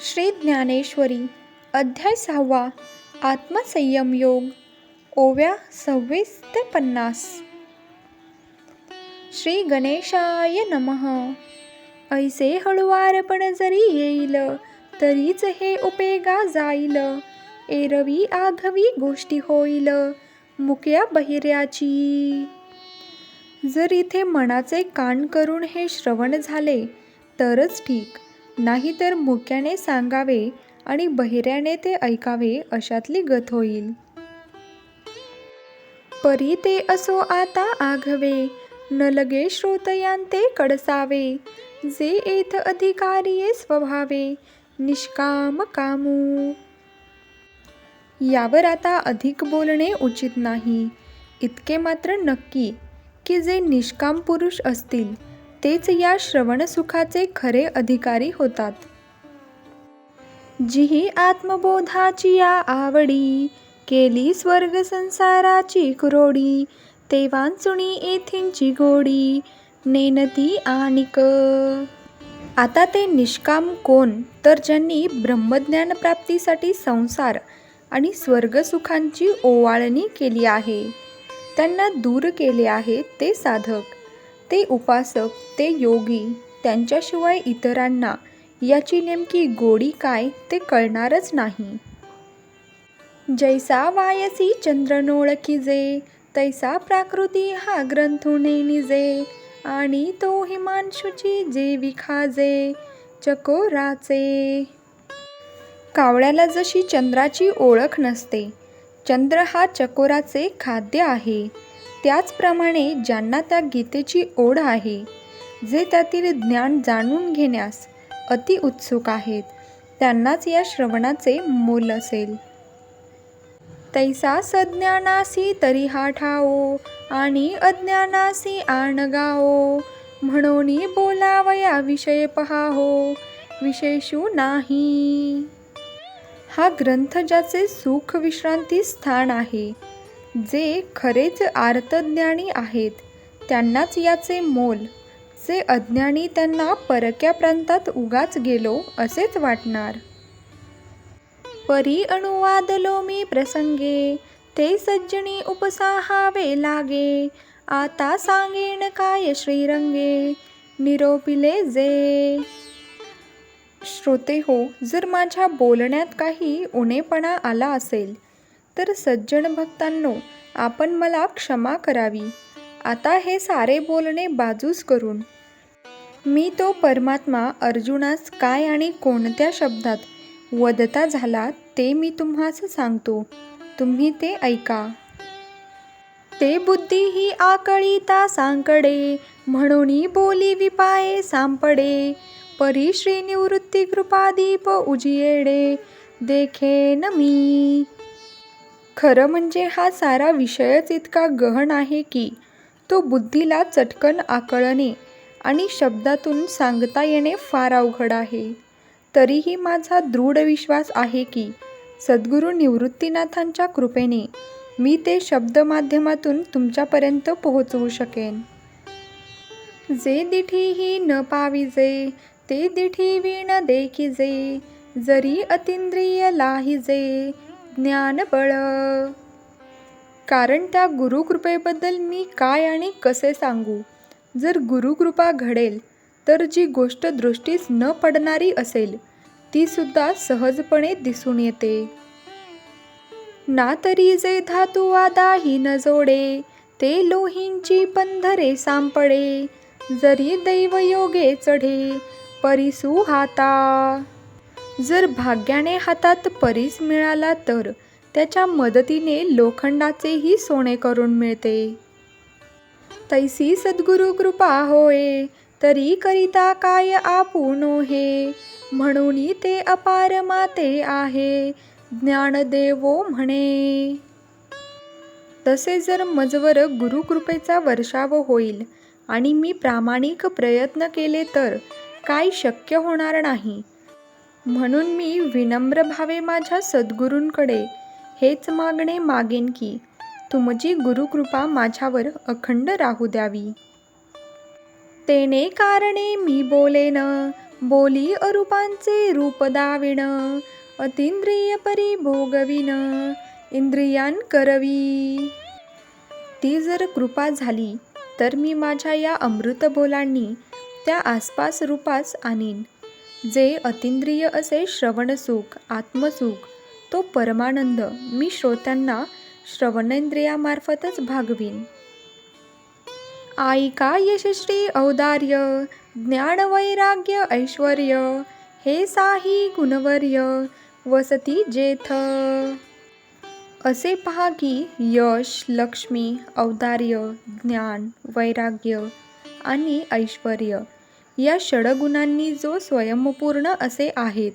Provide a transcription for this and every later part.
श्री ज्ञानेश्वरी अध्याय सहावा आत्मसंयम योग ओव्या सव्वीस ते पन्नास. श्री गणेशाय नमः. ऐसे हळुवारपण जरी येईल तरीच हे उपेगा जाईल. एरवी आघवी गोष्टी होईल मुक्या बहिऱ्याची. जर इथे मनाचे कान करून हे श्रवण झाले तरच ठीक. नाहीतर मुक्याने सांगावे आणि बहिऱ्याने ते ऐकावे अशातली गत होईल. परी ते असो आता आघवे न लगे श्रोतयांते कडसावे जे एथ अधिकारिये स्वभावे निष्काम कामू. यावर आता अधिक बोलणे उचित नाही. इतके मात्र नक्की की जे निष्काम पुरुष असतील तेच या श्रवणसुखाचे खरे अधिकारी होतात. जिही आत्मबोधाची या आवडी केली स्वर्ग संसाराची कुरोडी तेवांचुणी येथींची गोडी नेनती आणिक. आता ते निष्काम कोण? तर ज्यांनी ब्रह्मज्ञान प्राप्तीसाठी संसार आणि स्वर्गसुखांची ओवाळणी केली आहे त्यांना दूर केले आहे ते साधक. ते उपासक ते योगी त्यांच्याशिवाय इतरांना याची नेमकी गोडी काय ते कळणारच नाही. जैसा वायसी चंद्रनोळखी जे तैसा प्राकृती हा ग्रंथुने निजे आणि तो हिमांशुची जे विखाजे चकोराचे कावळ्याला जशी चंद्राची ओळख नसते चंद्र हा चकोराचे खाद्य आहे त्याचप्रमाणे ज्यांना त्या गीतेची ओढ आहे जे त्यातील ज्ञान जाणून घेण्यास अति उत्सुक आहेत त्यांनाच या श्रवणाचे मोल असेल. तैसा सज्ञानासी तरी हा ठाओ आणि अज्ञानासी आणगाओ म्हणून बोलावया विषय पहाहो विशेषू नाही. हा ग्रंथ ज्याचे सुख विश्रांती स्थान आहे जे खरेच आर्तज्ञानी आहेत त्यांनाच याचे मोल. जे अज्ञानी त्यांना परक्या प्रांतात उगाच गेलो असेच वाटणार. परी अनुवादलो मी प्रसंगे ते सज्जनी उपसाहावे लागे. आता सांगेन काय श्रीरंगे निरोपिले जे. श्रोते हो जर माझ्या बोलण्यात काही उणेपणा आला असेल तर सज्जन भक्तांनो आपण मला क्षमा करावी. आता हे सारे बोलणे बाजूस करून. मी तो परमात्मा अर्जुनास काय आणि कोणत्या शब्दात वदता झाला ते मी तुम्हास सांगतो. तुम्ही ते ऐका. ते बुद्धी ही आकळीता सांकडे म्हणून बोली विपाये सांपडे. परी श्री निवृत्ती कृपादीप उजियेडे देखेन मी. खरं म्हणजे हा सारा विषयच इतका गहन आहे की तो बुद्धीला चटकन आकळणे आणि शब्दातून सांगता येणे फार अवघड आहे. तरीही माझा दृढ विश्वास आहे की सद्गुरू निवृत्तीनाथांच्या कृपेने मी ते शब्द माध्यमातून तुमच्यापर्यंत पोहोचवू शकेन. जे दिठीही न पाविजे ते दिठी विण देखिजे जरी अतिंद्रिय लाहिजे ज्ञानबळ. कारण त्या गुरुकृपेबद्दल मी काय आणि कसे सांगू? जर गुरुकृपा घडेल तर जी गोष्ट दृष्टीस न पडणारी असेल तीसुद्धा सहजपणे दिसून येते. ना तरी जे धातू आदाही न जोडे ते लोहींची पंधरे सांपडे. जरी दैवयोगे चढे परिसू हाता. जर भाग्याने हातात परीस मिळाला तर त्याच्या मदतीने लोखंडाचेही सोने करून मिळते. तैसी सद्गुरु कृपा होय तरी करिता काय आपुनो हे म्हणून ते अपार माते आहे ज्ञानदेवो म्हणे. तसे जर मजवर गुरुकृपेचा वर्षाव होईल आणि मी प्रामाणिक प्रयत्न केले तर काय शक्य होणार नाही? म्हणून मी विनम्र भावे माझ्या सद्गुरूंकडे हेच मागणे मागेन की तुमची गुरुकृपा माझ्यावर अखंड राहू द्यावी. तेने कारणे मी बोलेन बोली अरूपांचे रूप दाविण अतिंद्रिय परी भोगविन इंद्रियान करवी. ती जर कृपा झाली तर मी माझ्या या अमृत बोलांनी त्या आसपास रूपास आणीन. जे अतिंद्रिय असे श्रवणसुख आत्मसुख तो परमानंद मी श्रोत्यांना श्रवणेंद्रियामार्फतच भागवीन. आईका यशश्री औदार्य ज्ञानवैराग्य ऐश्वर हे साही गुणवर्य वसती जेथ. असे पहा की यश लक्ष्मी औदार्य ज्ञान वैराग्य आणि ऐश्वर्य या षडगुणांनी जो स्वयंपूर्ण असे आहेत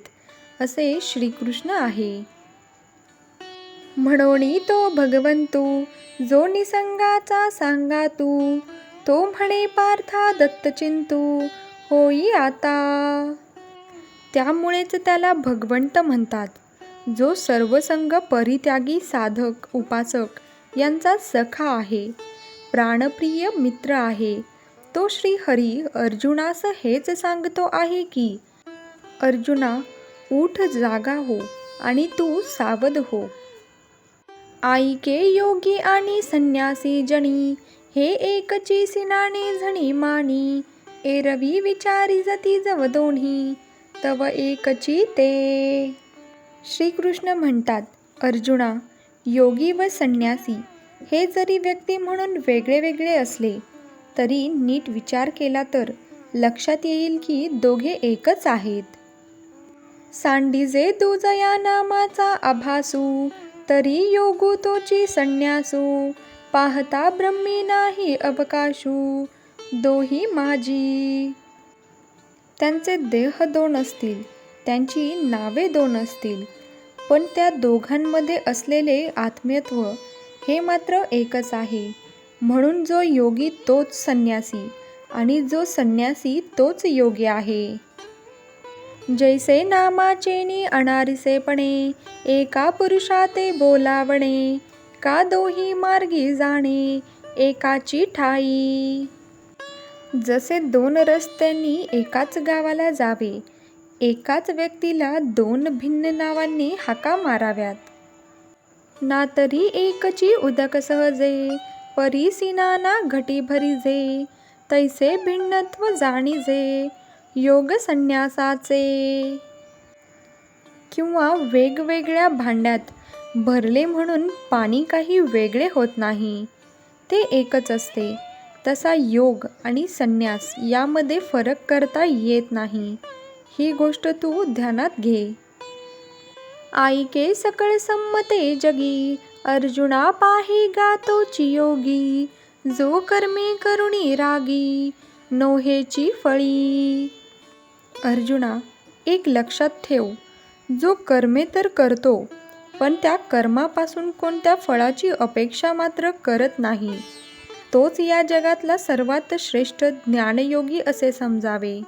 असे श्रीकृष्ण आहे. म्हणोनी तो भगवंतू जो निसंगाचा सांगा तू तो म्हणे पार्था दत्तचिंतू होई आता. त्यामुळेच त्याला भगवंत म्हणतात जो सर्वसंग परित्यागी साधक उपासक यांचा सखा आहे प्राणप्रिय मित्र आहे तो श्री हरी अर्जुनास हेच सांगतो आहे की अर्जुना उठ जागा हो आणि तू सावध हो. आईके योगी आणि संन्यासी जणी हे एकची सिनाने झणी मानी एरवी विचारी जती जव दोन्ही तव एकची ते. श्रीकृष्ण म्हणतात अर्जुना योगी व संन्यासी हे जरी व्यक्ती म्हणून वेगळे वेगळे असले तरी नीट विचार केला तर लक्षात येईल की दोघे एकच आहेत. सांडीजे दुजया नामाचा आभासू तरी योगू तोची संन्यासू पाहता ब्रह्मी नाही अवकाशू दोही माझी त्यांचे देह दोन असतील त्यांची नावे दोन असतील पण त्या दोघांमध्ये असलेले आत्मीयत्व हे मात्र एकच आहे. म्हणून जो योगी तोच संन्यासी आणि जो संन्यासी तोच योगी आहे. जैसे नामाचेनी अनारिसेपणे एका पुरुषाते बोलावणे का दोही मार्गी जाणे एकाची ठाई. जसे दोन रस्त्यांनी एकाच गावाला जावे एकाच व्यक्तीला दोन भिन्न नावांनी हाका माराव्यात. ना तरी एकची उदक सहजे परिसिनाना घटी भरिजे तैसे भिन्नत्व जाणीजे योग संन्यासाचे. किंवा वेगवेगळ्या भांड्यात भरले म्हणून पाणी काही वेगळे होत नाही ते एकच असते. तसा योग आणि संन्यास यामध्ये फरक करता येत नाही. ही गोष्ट तू ध्यानात घे. आईके सकळ संमते जगी अर्जुना पाही गातोची योगी जो कर्मे करुणी रागी नोहेची फळी. अर्जुना एक लक्षात ठेव जो कर्मे तर करतो पण त्या कर्मापासून कोणत्या फळाची अपेक्षा मात्र करत नाही. तोच या जगातला सर्वात श्रेष्ठ ज्ञानयोगी असे समजावे.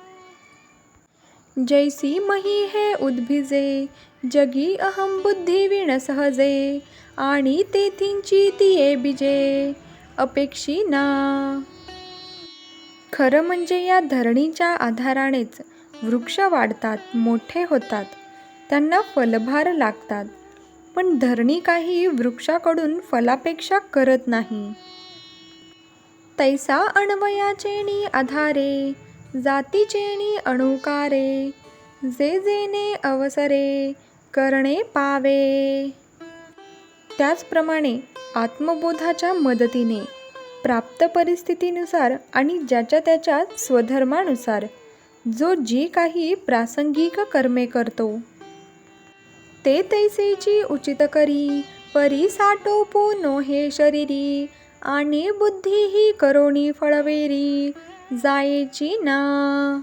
जैसी मही हे उद्भिजे जगी अहम बुद्धी विण सहजे आणि तेथींची तिये बिजे अपेक्षी ना खरं म्हणजे या धरणीच्या आधारानेच वृक्ष वाढतात मोठे होतात त्यांना फलभार लागतात पण धरणी काही वृक्षाकडून फलापेक्षा करत नाही. तैसा अणवयाचेणी आधारे जातीचेणी अणुकारे जे जेने अवसरे करणे पावे. त्याचप्रमाणे आत्मबोधाच्या मदतीने प्राप्त परिस्थितीनुसार आणि ज्याच्या त्याच्या स्वधर्मानुसार जो जी काही प्रासंगिक कर्मे करतो. ते तैसेची उचित करी परी साठोपू नो हे शरीरी आणि बुद्धी ही करोणी फळवेरी जायची ना.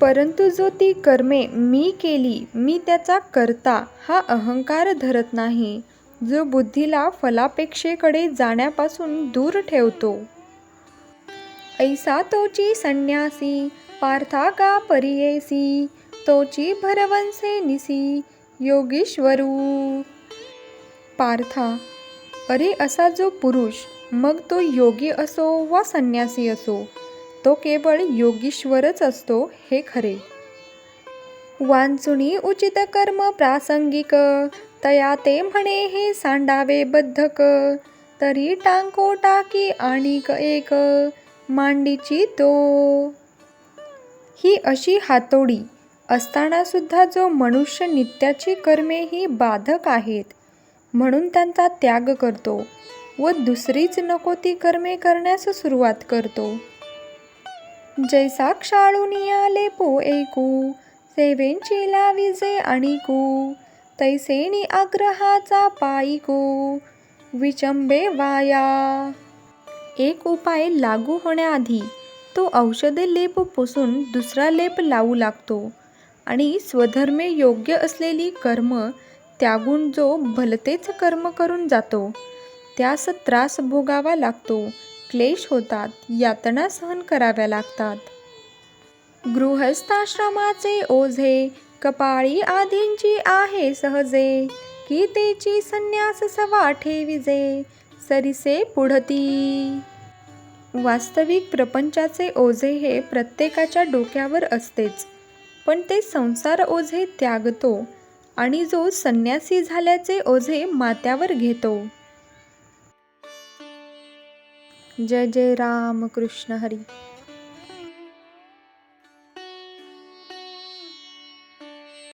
परंतु जो ती कर्मे मी केली मी त्याचा करता हा अहंकार धरत नाही जो बुद्धीला फलापेक्षेकडे जाण्यापासून दूर ठेवतो. ऐसा तोची संन्यासी पार्था का परियेसी तोची भरवंसे निसी योगीश्वरू। पार्था अरे असा जो पुरुष मग तो योगी असो वा संन्यासी असो तो केवळ योगीश्वरच असतो हे खरे. वांचुनी उचित कर्म प्रासंगिक तया ते म्हणे हे सांडावे बद्धक. तरी टांको टाकी आणिक एक मांडीची तो ही अशी हातोडी असताना सुद्धा जो मनुष्य नित्याची कर्मे ही बाधक आहेत म्हणून त्यांचा त्याग करतो व दुसरीच नको ती कर्मे करण्यास सुरुवात करतो. जैसा क्षाळूनी आले पो ऐकू सेवेंची लाविजे आणिकू तैसेनी आग्रहाचा पायिकू विचंबे वाया. एक उपाय लागू होण्याआधी तो औषधे लेप पुसून दुसरा लेप लावू लागतो आणि स्वधर्मे योग्य असलेली कर्म त्यागून जो भलतेच कर्म करून जातो त्यास त्रास भोगावा लागतो. क्लेश होतात यातना सहन कराव्या लागतात. गृहस्थाश्रमाचे ओझे कपाळी आदींची आहे सहजे. की तेची संन्यास सवा ठेविजे सरिसे पुढती. वास्तविक प्रपंचाचे ओझे हे प्रत्येकाच्या डोक्यावर असतेच पण ते संसार ओझे त्यागतो आणि जो संन्यासी झाल्याचे ओझे मात्यावर घेतो. जय जय राम कृष्ण हरी।